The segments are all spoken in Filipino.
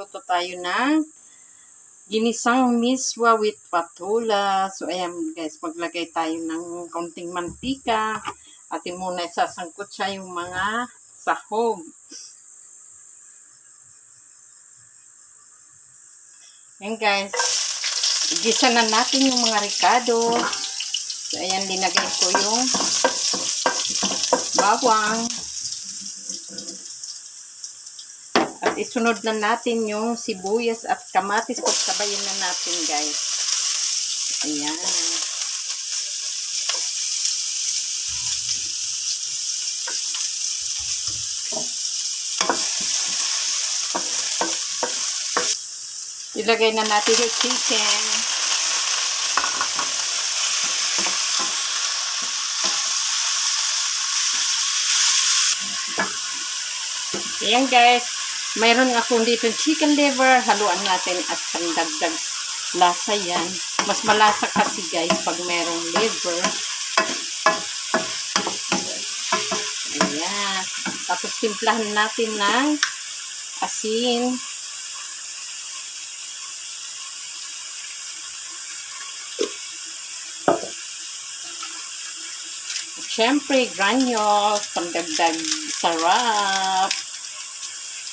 magluto tayo ng ginisang miswa with patula. So, ayan guys, maglagay tayo ng kaunting mantika. At muna isasangkot siya yung mga sahog. Ayan guys, igisa na natin yung mga ricado. So, ayan, linagay ko yung bawang. At isunod na natin yung sibuyas at kamatis. Pagsabayin na natin, guys. Ayan. Ilagay na natin yung chicken. Ayan guys, mayroon akong dito chicken liver, haluan natin at pandagdag lasa yan. Mas malasa kasi guys pag merong liver. Ayan. Tapos timplahan natin ng asin. At syempre, granules, pandagdag sarap.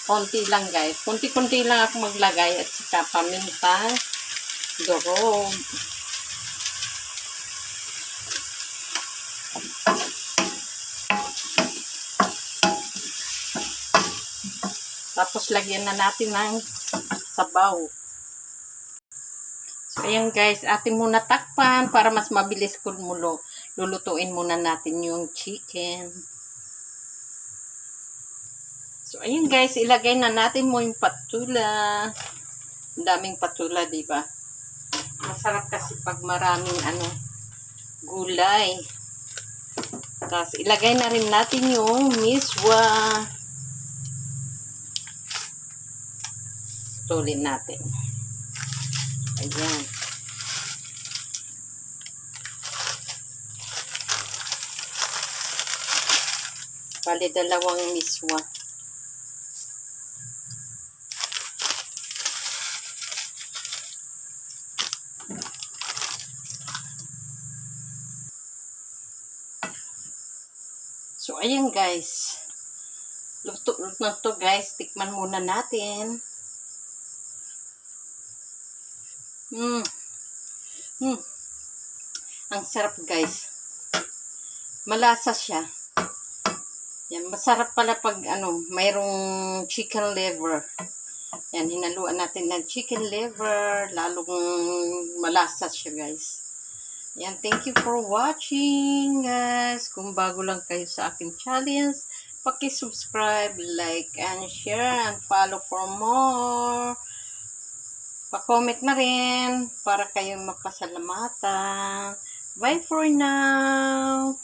Konti lang guys. Kunti-kunti lang ako maglagay at saka paminta, durog. Tapos lagyan na natin ng sabaw. So, ayan guys, atin muna takpan para mas mabilis kumulo. Lulutuin muna natin yung chicken. So, ayan guys, ilagay na natin mo yung patula. Ang daming patula, di ba? Masarap kasi pag maraming ano, gulay. Tapos, ilagay na rin natin yung miswa. Tulin natin. Ayan. Bali, dalawang miswa. So, ayan guys. Luto na to guys. Tikman muna natin. Hmm. Hmm. Ang sarap guys. Malasa siya. Yan, masarap pala pag ano, mayroong chicken liver. Yan, hinaluan natin ng chicken liver. Lalong malasa siya guys. Yan, thank you for watching, guys. Kung bago lang kayo sa aking challenge, paki-subscribe, like, and share, and follow for more. Pa-comment na rin para kayo makasalamatan. Bye for now!